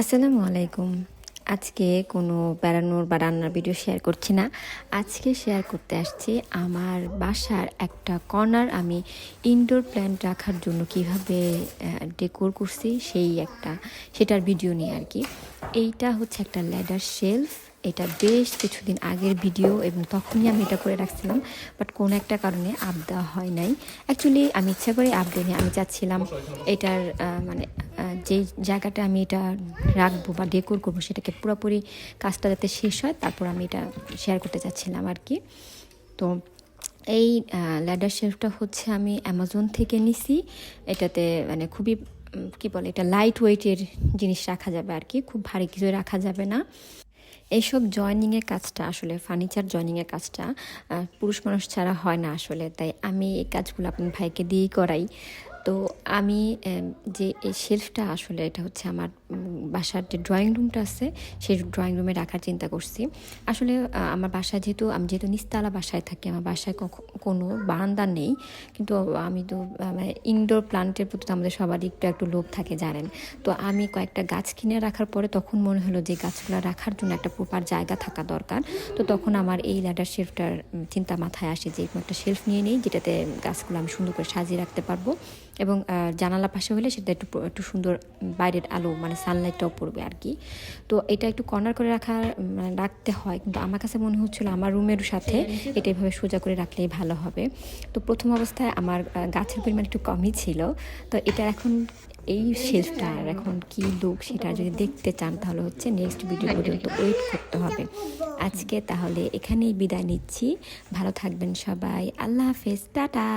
আসসালামু আলাইকুম। আজকে কোনো বেড়ানোর বা রান্নার ভিডিও শেয়ার করছি না। আজকে শেয়ার করতে আসছি আমার বাসার একটা কর্নার আমি ইনডোর প্ল্যান্ট রাখার জন্য কীভাবে ডেকোর করছি সেই একটা, সেটার ভিডিও নিয়ে আর কি। এইটা হচ্ছে একটা ল্যাডার শেলফ এটা বেশ কিছুদিন আগের ভিডিও এবং তখনই আমি এটা করে রাখছিলাম বাট কোনো একটা কারণে আপ দেওয়া হয় নাই। অ্যাকচুয়ালি আমি ইচ্ছা করে আপ দিইনি আমি চাচ্ছিলাম এটার মানে যেই জায়গাটা আমি এটা রাখব বা ডেকোর করব সেটাকে পুরোপুরি কাজটা যাতে শেষ হয়, তারপর আমি এটা শেয়ার করতে চাচ্ছিলাম আর কি। তো এই ল্যাডার শেলফটা হচ্ছে আমি অ্যামাজন থেকে নিছি। এটাতে মানে খুবই কি বলে এটা লাইট ওয়েটের জিনিস রাখা যাবে আর কি, খুব ভারী কিছু রাখা যাবে না। এইসব জয়নিংয়ের কাজটা আসলে ফার্নিচার জয়নিংয়ের কাজটা পুরুষ মানুষ ছাড়া হয় না আসলে। তাই আমি এই কাজগুলো আপনার ভাইকে দিয়েই করাই। তো আমি যে এই শেলফটা আসলে এটা হচ্ছে আমার বাসার যে ড্রয়িং রুমটা আছে, সেই ড্রয়িং রুমে রাখার চিন্তা করছি। আসলে আমার বাসায় যেহেতু, আমি যেহেতু নিস্তালা বাসায় থাকি, আমার বাসায় কোনো বারান্দা নেই। কিন্তু আমি তো ইনডোর প্লান্টের প্রতি আমাদের সবারই একটু একটু লোভ থাকে, জানেন? তো আমি কয়েকটা গাছ কিনে রাখার পরে তখন মনে হলো যে, গাছগুলো রাখার জন্য একটা প্রপার জায়গা থাকা দরকার। তো তখন আমার এই ল্যাডার শেলফটার চিন্তা মাথায় আসে যে একটা শেলফ নিয়ে নিই, যেটাতে গাছগুলো আমি সুন্দর করে সাজিয়ে রাখতে পারব। এবং জানালা পাশে হলে সেটা একটু একটু সুন্দর বাইরের আলো মানে সানলাইটটাও পড়বে আর কি তো এটা একটু কর্নার করে রাখা মানে রাখতে হয় কিন্তু আমার কাছে মনে হচ্ছিল আমার রুমের সাথে এটা এভাবে সোজা করে রাখলেই ভালো হবে। তো প্রথম অবস্থায় আমার গাছের পরিমাণ একটু কমই ছিল। তো এটা এখন এই শেলফটার এখন কি লুক সেটা যদি দেখতে চান তাহলে হচ্ছে নেক্সট ভিডিও পর্যন্ত ওয়েট করতে হবে। আজকে তাহলে এখানেই বিদায় নিচ্ছি। ভালো থাকবেন সবাই। আল্লাহ হাফেজ। টাটা।